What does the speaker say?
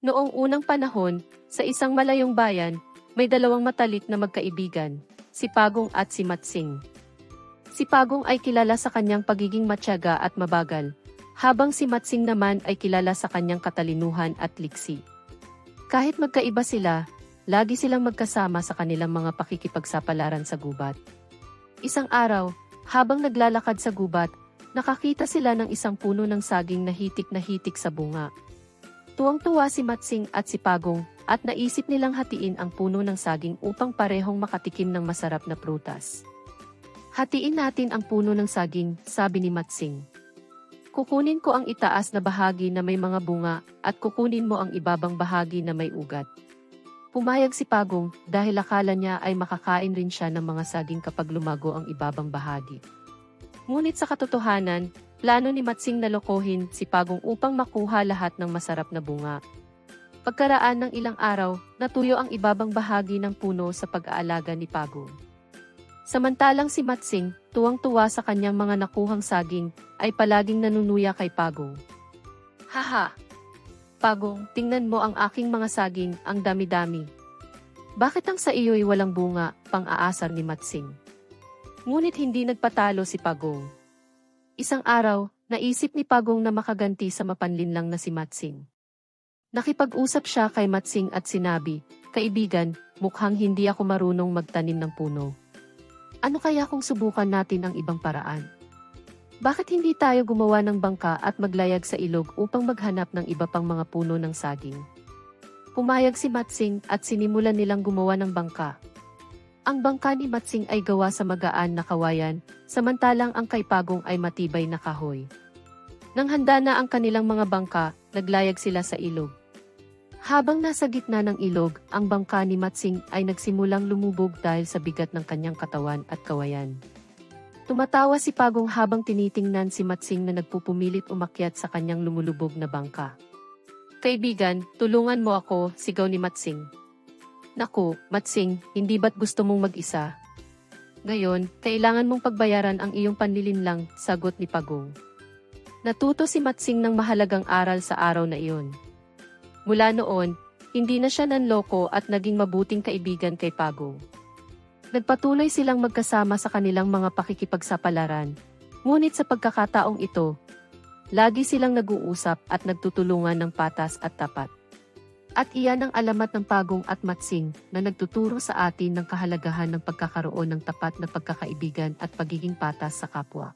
Noong unang panahon, sa isang malayong bayan, may dalawang matalik na magkaibigan, si Pagong at si Matsing. Si Pagong ay kilala sa kanyang pagiging matyaga at mabagal, habang si Matsing naman ay kilala sa kanyang katalinuhan at liksi. Kahit magkaiba sila, lagi silang magkasama sa kanilang mga pakikipagsapalaran sa gubat. Isang araw, habang naglalakad sa gubat, nakakita sila ng isang puno ng saging na hitik na hitik sa bunga. Tuwang-tuwa si Matsing at si Pagong at naisip nilang hatiin ang puno ng saging upang parehong makatikim ng masarap na prutas. Hatiin natin ang puno ng saging, sabi ni Matsing. Kukunin ko ang itaas na bahagi na may mga bunga at kukunin mo ang ibabang bahagi na may ugat. Pumayag si Pagong dahil akala niya ay makakain rin siya ng mga saging kapag lumago ang ibabang bahagi. Ngunit sa katotohanan, plano ni Matsing na lokohin si Pagong upang makuha lahat ng masarap na bunga. Pagkaraan ng ilang araw, natuyo ang ibabang bahagi ng puno sa pag-aalaga ni Pagong. Samantalang si Matsing, tuwang-tuwa sa kanyang mga nakuhang saging, ay palaging nanunuya kay Pagong. Haha! Pagong, tingnan mo ang aking mga saging, ang dami-dami. Bakit ang sa iyo'y walang bunga, pang-aasar ni Matsing? Ngunit hindi nagpatalo si Pagong. Isang araw, naisip ni Pagong na makaganti sa mapanlinlang na si Matsing. Nakipag-usap siya kay Matsing at sinabi, Kaibigan, mukhang hindi ako marunong magtanim ng puno. Ano kaya kung subukan natin ang ibang paraan? Bakit hindi tayo gumawa ng bangka at maglayag sa ilog upang maghanap ng iba pang mga puno ng saging? Pumayag si Matsing at sinimulan nilang gumawa ng bangka. Ang bangka ni Matsing ay gawa sa magaan na kawayan, samantalang ang kay Pagong ay matibay na kahoy. Nang handa na ang kanilang mga bangka, naglayag sila sa ilog. Habang nasa gitna ng ilog, ang bangka ni Matsing ay nagsimulang lumubog dahil sa bigat ng kanyang katawan at kawayan. Tumatawa si Pagong habang tinitingnan si Matsing na nagpupumilit umakyat sa kanyang lumulubog na bangka. Kaibigan, tulungan mo ako, sigaw ni Matsing. Naku, Matsing, hindi ba't gusto mong mag-isa? Ngayon, kailangan mong pagbayaran ang iyong panlilinlang, sagot ni Pagong. Natuto si Matsing ng mahalagang aral sa araw na iyon. Mula noon, hindi na siya nanloko at naging mabuting kaibigan kay Pagong. Nagpatuloy silang magkasama sa kanilang mga pakikipagsapalaran. Ngunit sa pagkakataong ito, lagi silang nag-uusap at nagtutulungan ng patas at tapat. At iyan ang alamat ng Pagong at Matsing na nagtuturo sa atin ng kahalagahan ng pagkakaroon ng tapat na pagkakaibigan at pagiging patas sa kapwa.